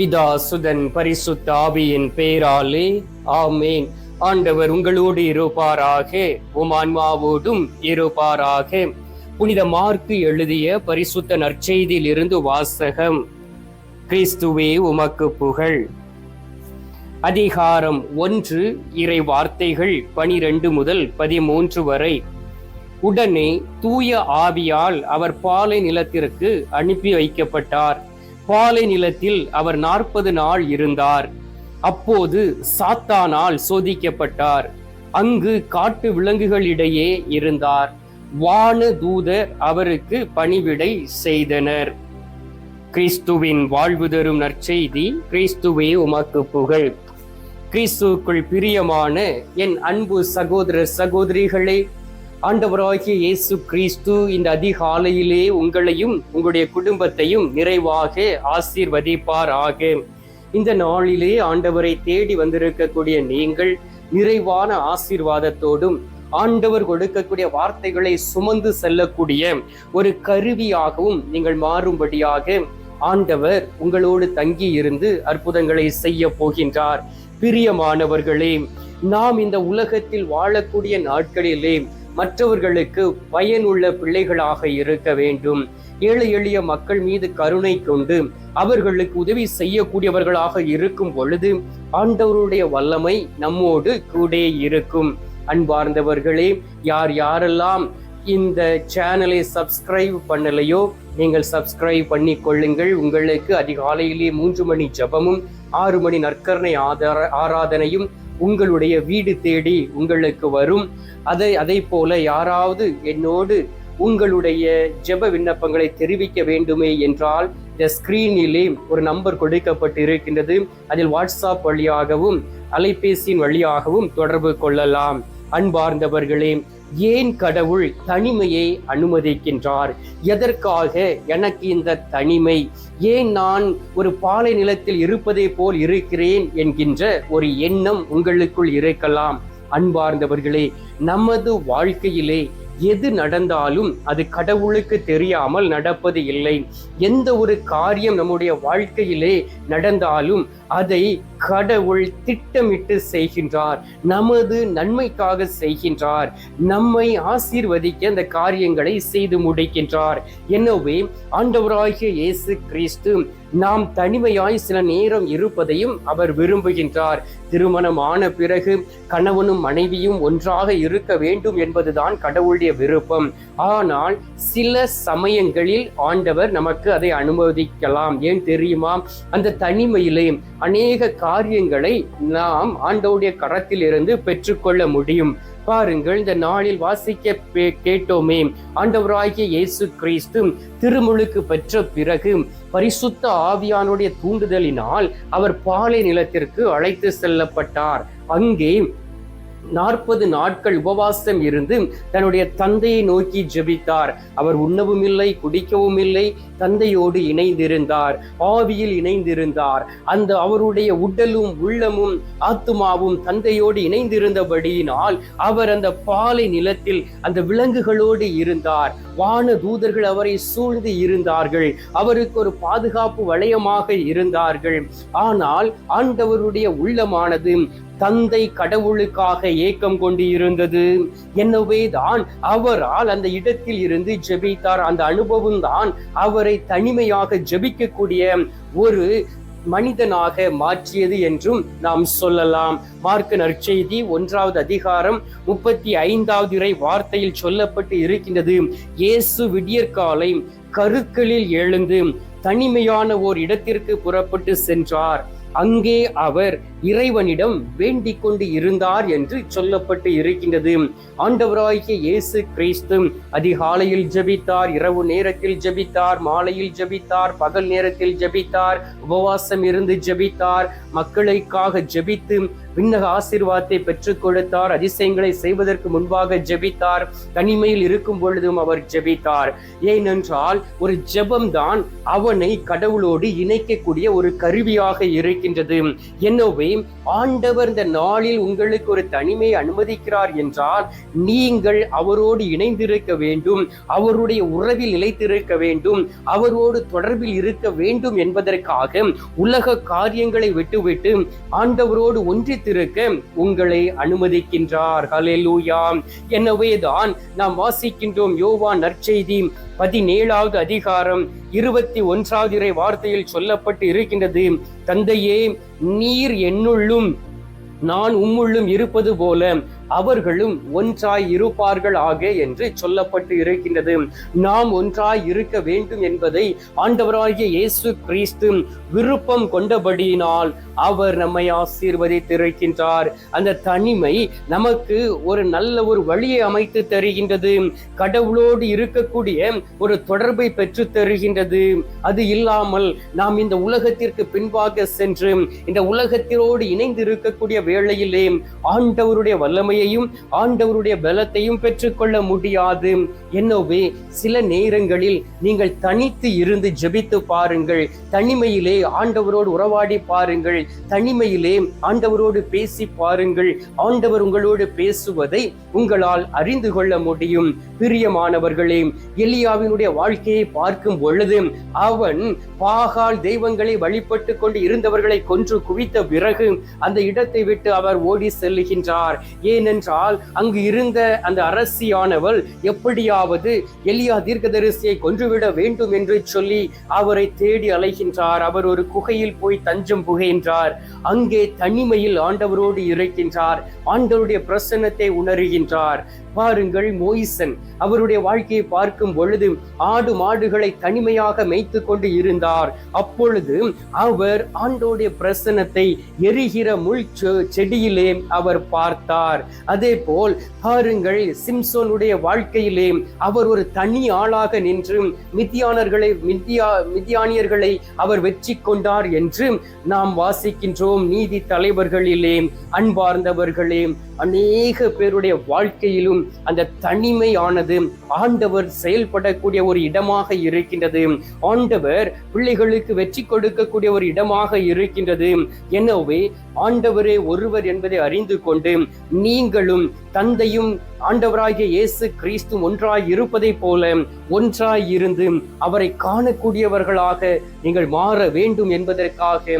பிதா சுதன் பரிசுத்த ஆவியின் பேராலே ஆமேன். ஆண்டவர் உங்களோடு இருப்பாராக உம் ஆன்மாவோடும் இருப்பாராக. புனித மார்க்கு எழுதிய பரிசுத்த நற்செய்தியில் இருந்து வாசகம். கிறிஸ்துவே உமக்கு புகழ். அதிகாரம் ஒன்று இறை வார்த்தைகள் பனிரெண்டு முதல் பதிமூன்று வரை. உடனே தூய ஆவியால் அவர் பாலை நிலத்திற்கு அனுப்பி வைக்கப்பட்டார். பாலை நிலத்தில் அவர் நாற்பது நாள் இருந்தார். அப்போது சாத்தானால் சோதிக்கப்பட்டார். அங்கு காட்டு விலங்குகளிடையே இருந்தார். வான தூதர் அவருக்கு பணிவிடை செய்தனர். கிறிஸ்துவின் வாழ்வு தரும் நற்செய்தி கிறிஸ்துவே உமக்கு புகழ். கிறிஸ்துவுக்குள் பிரியமான என் அன்பு சகோதர சகோதரிகளே ஆண்டவராகிய இயேசு கிறிஸ்து இந்த அதிகாலையிலே உங்களையும் உங்களுடைய குடும்பத்தையும் நிறைவாக ஆசீர்வதிப்பாராக. இந்த நாளிலே ஆண்டவரை தேடி வந்திருக்கக்கூடிய நீங்கள் நிறைவான ஆசீர்வாதத்தோடும் ஆண்டவர் கொடுக்கக்கூடிய வார்த்தைகளை சுமந்து செல்லக்கூடிய ஒரு கருவியாகவும் நீங்கள் மாறும்படியாக ஆண்டவர் உங்களோடு தங்கி இருந்து அற்புதங்களை செய்ய போகின்றார். பிரியமானவர்களே நாம் இந்த உலகத்தில் வாழக்கூடிய நாட்களிலே மற்றவர்களுக்கு பயனுள்ள பிள்ளைகளாக இருக்க வேண்டும். ஏழை எளிய மக்கள் மீது கருணை கொண்டு அவர்களுக்கு உதவி செய்யக்கூடியவர்களாக இருக்கும் பொழுது ஆண்டவருடைய வல்லமை நம்மோடு கூட இருக்கும். அன்பார்ந்தவர்களே யார் யாரெல்லாம் இந்த சேனலை சப்ஸ்கிரைப் பண்ணலையோ நீங்கள் சப்ஸ்கிரைப் பண்ணி கொள்ளுங்கள். உங்களுக்கு அதிகாலையிலே மூன்று மணி ஜபமும் ஆறு மணி நற்கரணை ஆதார ஆராதனையும் உங்களுடைய வீடு தேடி உங்களுக்கு வரும். அதை அதை போல யாராவது என்னோடு உங்களுடைய ஜெப விண்ணப்பங்களை தெரிவிக்க வேண்டுமே என்றால் இந்த ஸ்கிரீனிலே ஒரு நம்பர் கொடுக்கப்பட்டு இருக்கின்றது அதில் வாட்ஸ்அப் வழியாகவும் அலைபேசியின் வழியாகவும் தொடர்பு கொள்ளலாம். அன்பார்ந்தவர்களே ஏன் கடவுள் தனிமையை அனுமதிக்கின்றார்? எதற்காக எனக்கு இந்த தனிமை? ஏன் நான் ஒரு பாலை நிலத்தில் இருப்பதை போல் இருக்கிறேன் என்கின்ற ஒரு எண்ணம் உங்களுக்குள் இருக்கலாம். அன்பார்ந்தவர்களே நமது வாழ்க்கையிலே எது நடந்தாலும் அது கடவுளுக்கு தெரியாமல் நடப்பது இல்லை. எந்த ஒரு காரியம் நம்முடைய வாழ்க்கையிலே நடந்தாலும் அதை கடவுள் திட்டமிட்டு செய்கின்றார். நமது நன்மைக்காக செய்கின்றார். நம்மை ஆசீர்வதிக்க அந்த காரியங்களை செய்து முடிக்கின்றார். எனவே ஆண்டவராகிய இயேசு கிறிஸ்து நாம் தனிமையாய் சில நேரம் இருப்பதையும் அவர் விரும்புகின்றார். திருமணம் ஆன பிறகு கணவனும் மனைவியும் ஒன்றாக இருக்க வேண்டும் என்பதுதான் கடவுளுடைய விருப்பம். ஆனால் சில சமயங்களில் ஆண்டவர் நமக்கு அதை அனுமதிக்கலாம். ஏன் தெரியுமா? அந்த தனிமையிலே அநேக காரியங்களை நாம் ஆண்டவுடைய கரத்தில் இருந்து பெற்றுக்கொள்ள முடியும். பாருங்கள் இந்த நாளில் வாசிக்க கேட்டோமே. ஆண்டவராகிய இயேசு கிறிஸ்து திருமுழுக்கு பெற்ற பிறகு பரிசுத்த ஆவியானுடைய தூண்டுதலினால் அவர் பாலை நிலத்திற்கு அழைத்து செல்லப்பட்டார். அங்கே நாற்பது நாட்கள் உபவாசம் இருந்து தன்னுடைய தந்தையை நோக்கி ஜெபித்தார். அவர் உண்ணவும் இல்லை குடிக்கவும் இல்லை தந்தையோடு இணைந்திருந்தார் ஆவியில் இணைந்திருந்தார். அந்த அவருடைய உடலும் உள்ளமும் ஆத்துமாவும் தந்தையோடு இணைந்திருந்தபடியினால் அவர் அந்த பாலை நிலத்தில் அந்த விலங்குகளோடு இருந்தார். வான தூதர்கள் அவரை சூழ்ந்து இருந்தார்கள். அவருக்கு ஒரு பாதுகாப்பு வளையமாக இருந்தார்கள். ஆனால் ஆண்டவருடைய உள்ளமானது தந்தை கடவுளுக்காக ஏக்கம் கொண்டு இருந்தது எனவே தான் அவரால் அந்த இடத்தில் இருந்து ஜெபித்தார். அந்த அனுபவம் தான் அவரை தனிமையாக ஜெபிக்கக்கூடிய ஒரு மனிதனாக மாற்றியது என்றும் நாம் சொல்லலாம். மார்க்க நற்செய்தி ஒன்றாவது அதிகாரம் முப்பத்தி ஐந்தாவது இறை வார்த்தையில் சொல்லப்பட்டு இருக்கின்றது. இயேசு விடியற்காலை கருக்களில் எழுந்து தனிமையான ஓர் இடத்திற்கு புறப்பட்டு சென்றார். அங்கே அவர் இறைவனிடம் வேண்டிக் கொண்டு இருந்தார் என்று சொல்லப்பட்டு இருக்கின்றது. ஆண்டவராகிய இயேசு கிறிஸ்து அதிகாலையில் ஜெபித்தார் இரவு நேரத்தில் ஜெபித்தார் மாலையில் ஜபித்தார் பகல் நேரத்தில் ஜெபித்தார் உபவாசம் இருந்து ஜெபித்தார் மக்களுக்காக ஜெபித்து விண்ணக ஆசீர்வாதத்தை பெற்றுக் கொடுத்தார். அதிசயங்களை செய்வதற்கு முன்பாக ஜெபித்தார். தனிமையில் இருக்கும் பொழுதும் அவர் ஜெபித்தார். ஏனென்றால் ஒரு ஜெபம்தான் அவனை கடவுளோடு இணைக்கக்கூடிய ஒரு கருவியாக இருக்கின்றது. எனவே ஆண்டவர் இந்த நாளில் உங்களுக்கு ஒரு தனிமையை அனுமதிக்கிறார் என்றால் நீங்கள் அவரோடு இணைந்திருக்க வேண்டும். அவருடைய உறவில் நிலைத்திருக்க வேண்டும். அவரோடு தொடர்பில் இருக்க வேண்டும் என்பதற்காக உலக காரியங்களை விட்டுவிட்டு ஆண்டவரோடு ஒன்றித்திருக்க உங்களை அனுமதிக்கின்றார். ஹலெலூயாம் எனவேதான் நாம் வாசிக்கின்றோம் யோவா நற்செய்தி பதினேழாவது அதிகாரம் இருபத்தி ஒன்றாவது இறை வார்த்தையில் சொல்லப்பட்டு இருக்கின்றது. தந்தையே நீர் என்னுள்ளும் நான் உம்முள்ளும் இருப்பது போல அவர்களும் ஒன்றாய் இருப்பார்கள் ஆக என்று சொல்லப்பட்டு இருக்கின்றது. நாம் ஒன்றாய் இருக்க வேண்டும் என்பதை ஆண்டவராகிய இயேசு கிறிஸ்து விருப்பம் கொண்டபடியினால் அவர் நம்மை ஆசீர்வதித்திருக்கின்றார். அந்த தனிமை நமக்கு ஒரு நல்ல ஒரு வழியை அமைத்து தருகின்றது. கடவுளோடு இருக்கக்கூடிய ஒரு தொடர்பை பெற்று தருகின்றது. அது இல்லாமல் நாம் இந்த உலகத்திற்கு பின்பாக சென்று இந்த உலகத்திலோடு இணைந்து இருக்கக்கூடிய வேளையிலே ஆண்டவருடைய கிருபையையும் ஆண்டவருடைய பலத்தையும் பெற்றுக்கொள்ள முடியாது. என்னவே சில நேரங்களில் நீங்கள் தனித்து இருந்து ஜெபித்து பாருங்கள். தனிமையிலே ஆண்டவரோடு உறவாடி பாருங்கள். தனிமையிலே ஆண்டவரோடு பேசி பாருங்கள். ஆண்டவர் உங்களோடு பேசுவதை உங்களால் அறிந்து கொள்ள முடியும். பிரியமானவர்களே எலியாவினுடைய வாழ்க்கையை பார்க்கும் பொழுது அவன் பாகால் தெய்வங்களை வழிபட்டு கொண்டு இருந்தவர்களை கொன்று குவித்த பிறகு அந்த இடத்தை விட்டு அவர் ஓடி செல்லுகின்றார். ஏனென்றால் அங்கு இருந்த அந்த அரசியானவள் எப்படியாவது எலியா தீர்க்கதரிசியை கொன்றுவிட வேண்டும் என்று சொல்லி அவரை தேடி அலைகின்றார். அவர் ஒரு குகையில் போய் தஞ்சம் புகைகின்றார் அங்கே தனிமையில் ஆண்டவரோடு இருக்கின்றார். ஆண்டவருடைய பிரசன்னத்தை உணர்கின்றார். பாருங்கள் மோயிசன் அவருடைய வாழ்க்கையை பார்க்கும் பொழுது ஆடு மாடுகளை தனிமையாக மேய்த்து கொண்டு இருந்தார். அப்பொழுது அவர் ஆண்டோடைய பிரசன்னத்தை எரிகிற முள் செடியிலே அவர் பார்த்தார். அதே போல் பாருங்கள் சிம்சோனுடைய வாழ்க்கையிலே அவர் ஒரு தனி ஆளாக நின்று மித்தியானர்களை மித்தியா மித்தியானியர்களை அவர் வெற்றி கொண்டார் என்று நாம் வாசிக்கின்றோம் நீதி தலைவர்களிலே அன்பார்ந்தவர்களே. அநேக பேருடைய வாழ்க்கையிலும் அந்த தனிமையானது ஆண்டவர் செயல்படக்கூடிய ஒரு இடமாக இருக்கின்றது. ஆண்டவர் பிள்ளைகளுக்கு வெற்றி கொடுக்கக்கூடிய ஒரு இடமாக இருக்கின்றது. எனவே ஆண்டவரே ஒருவர் என்பதை அறிந்து கொண்டு நீ நீங்களும் தந்தையும் ஆண்டவராகிய இயேசு கிறிஸ்து ஒன்றாய் இருப்பதை போல ஒன்றாய் இருந்து அவரை காணக்கூடியவர்களாக நீங்கள் மாற வேண்டும் என்பதற்காக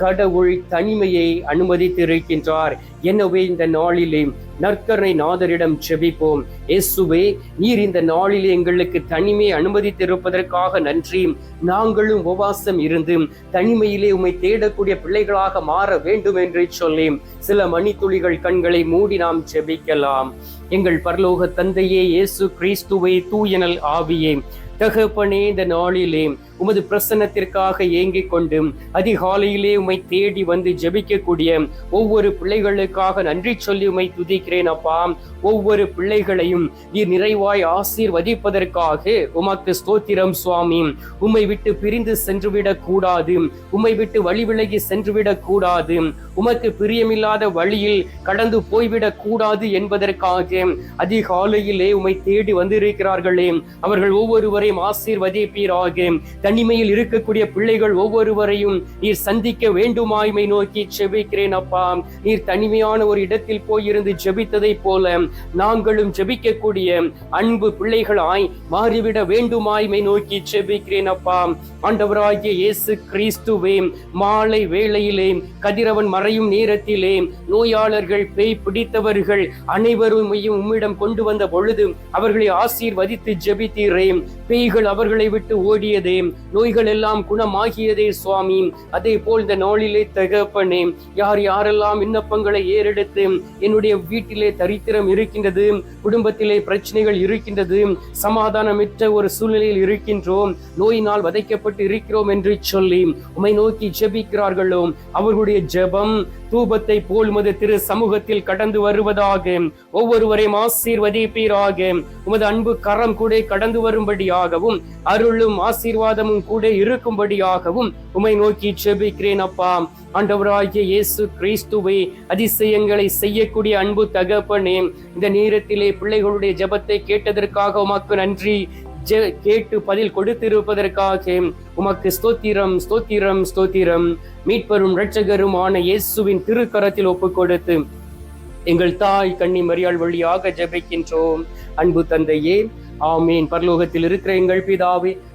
கடவுள் தனிமையை அனுமதித்திருக்கின்றார். எனவே இந்த நாளிலே நற்கருணை நாதரிடம் செபிப்போம். இயேசுவே நீர் இந்த நாளிலே எங்களுக்கு தனிமை அனுமதித்திருப்பதற்காக நன்றி. நாங்களும் உபவாசம் இருந்து தனிமையிலே உம்மை தேடக்கூடிய பிள்ளைகளாக மாற வேண்டும் என்று சொல்லி சில மணித்துளிகள் கண்களை மூடி நாம் செபிக்கலாம். எங்கள் பரலோக தந்தையே இயேசு கிறிஸ்துவை தூயனல் ஆவியே. தகப்பனே இந்த நாளிலே உமது பிரசன்னத்திற்காக ஏங்கிக் கொண்டு அதிகாலையிலே உம்மை தேடி வந்து ஜெபிக்கக்கூடிய ஒவ்வொரு பிள்ளைகளுக்காக நன்றி சொல்லி உம்மை துதிக்கிறேன் அப்பா. ஒவ்வொரு பிள்ளைகளையும் நீர் நிறைவாய் ஆசீர்வதிப்பதற்காக உமக்கு ஸ்தோத்திரம் சுவாமி. உம்மை விட்டு பிரிந்து சென்றுவிடக் கூடாது. உம்மை விட்டு வழி விலகி சென்றுவிடக் கூடாது. உமக்கு பிரியமில்லாத வழியில் கடந்து போய்விடக் கூடாது என்பதற்காக அதிகாலையிலே உம்மை தேடி வந்திருக்கிறார்களே. அவர்கள் ஒவ்வொருவரையும் ஆசீர்வதிப்பீராக. தனிமையில் இருக்கக்கூடிய பிள்ளைகள் ஒவ்வொருவரையும் நீர் சந்திக்க வேண்டுமாய்மை நோக்கி ஜெபிக்கிறேன் அப்பா. நீர் தனிமையான ஒரு இடத்தில் போயிருந்து ஜெபித்ததைப் போல நாங்களும் ஜெபிக்கக்கூடிய அன்பு பிள்ளைகளாய் மாறிவிட வேண்டுமாய்மை நோக்கி ஜெபிக்கிறேன் அப்பா. ஆண்டவராகிய இயேசு கிறிஸ்துவே மாலை வேளையிலே கதிரவன் மறையும் நேரத்திலே நோயாளர்கள் பேய் பிடித்தவர்கள் அனைவரும் உம்மிடம் கொண்டு வந்த பொழுது அவர்களை ஆசீர்வதித்து ஜெபித்தீரே. பேய்கள் அவர்களை விட்டு ஓடியதே. நோய்கள் எல்லாம் குணமாகியதே சுவாமி. அதே போல் இந்த நாளிலே தகப்பனே யார் யாரெல்லாம் விண்ணப்பங்களை ஏறெடுத்து என்னுடைய வீட்டிலே தரித்திரம் இருக்கின்றது குடும்பத்திலே பிரச்சனைகள் இருக்கின்றது சமாதானமற்ற ஒரு சூழ்நிலையில் இருக்கின்றோம் நோயினால் வதைக்கப்பட்டு இருக்கிறோம் என்று சொல்லி உமை நோக்கி ஜெபிக்கிறார்களோ அவர்களுடைய ஜெபம் தூபத்தை போல் உமது திரு சமூகத்தில் கடந்து வருவதாக ஒவ்வொருவரையும் ஆசீர்வதிப்பீராக. உமது அன்பு கரம் கூட கடந்து வரும்படியாகவும் அருளும் ஆசீர்வாதம் காலமும் கூட இருக்கும்படியாகவும் உமை நோக்கி செபிக்கிறேன் அப்பா. ஆண்டவராகிய இயேசு கிறிஸ்துவை அதிசயங்களை செய்யக்கூடிய அன்பு தகப்பனே இந்த நேரத்திலே பிள்ளைகளுடைய ஜபத்தை கேட்டதற்காக உமக்கு நன்றி. கேட்டு பதில் கொடுத்திருப்பதற்காக உமக்கு ஸ்தோத்திரம் ஸ்தோத்திரம் ஸ்தோத்திரம். மீட்பரும் இரட்சகருமான இயேசுவின் திருக்கரத்தில் ஒப்பு கொடுத்து எங்கள் தாய் கண்ணி மரியாள் வழியாக ஜபிக்கின்றோம். அன்பு தந்தையே ஆமீன். பரலோகத்தில் இருக்கிற எங்கள் பிதாவே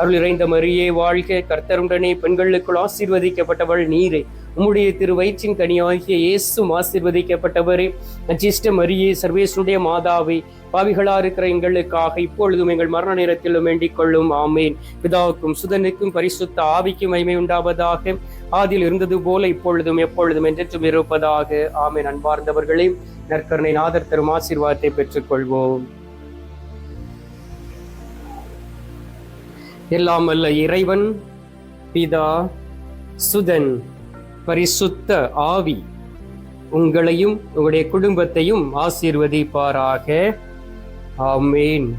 அருள் இறைந்த மரியே வாழ்க! கர்த்தருடனே பெண்களுக்குள் ஆசீர்வதிக்கப்பட்டவள் நீரே. உம்முடைய திரு வயிற்றின் கனியாகிய இயேசும் ஆசீர்வதிக்கப்பட்டவரே. அச்சிஷ்ட மரியே சர்வேசனுடைய மாதாவே பாவிகளா இருக்கிற எங்களுக்காக இப்பொழுதும் எங்கள் மரண நேரத்திலும் வேண்டிக் கொள்ளும். ஆமேன். பிதாவுக்கும் சுதனுக்கும் பரிசுத்த ஆவிக்கும் மைமை உண்டாவதாக. ஆதியில் இருந்தது போல இப்பொழுதும் எப்பொழுதும் என்றென்றும் இருப்பதாக. ஆமேன். அன்பார்ந்தவர்களே நற்கருணை நாதர் தரும் ஆசீர்வாதத்தை பெற்றுக்கொள்வோம். எல்லாம் அல்ல இறைவன் பிதா சுதன் பரிசுத்த ஆவி உங்களையும் உங்களுடைய குடும்பத்தையும் ஆசீர்வதிப்பாராக. ஆமேன்.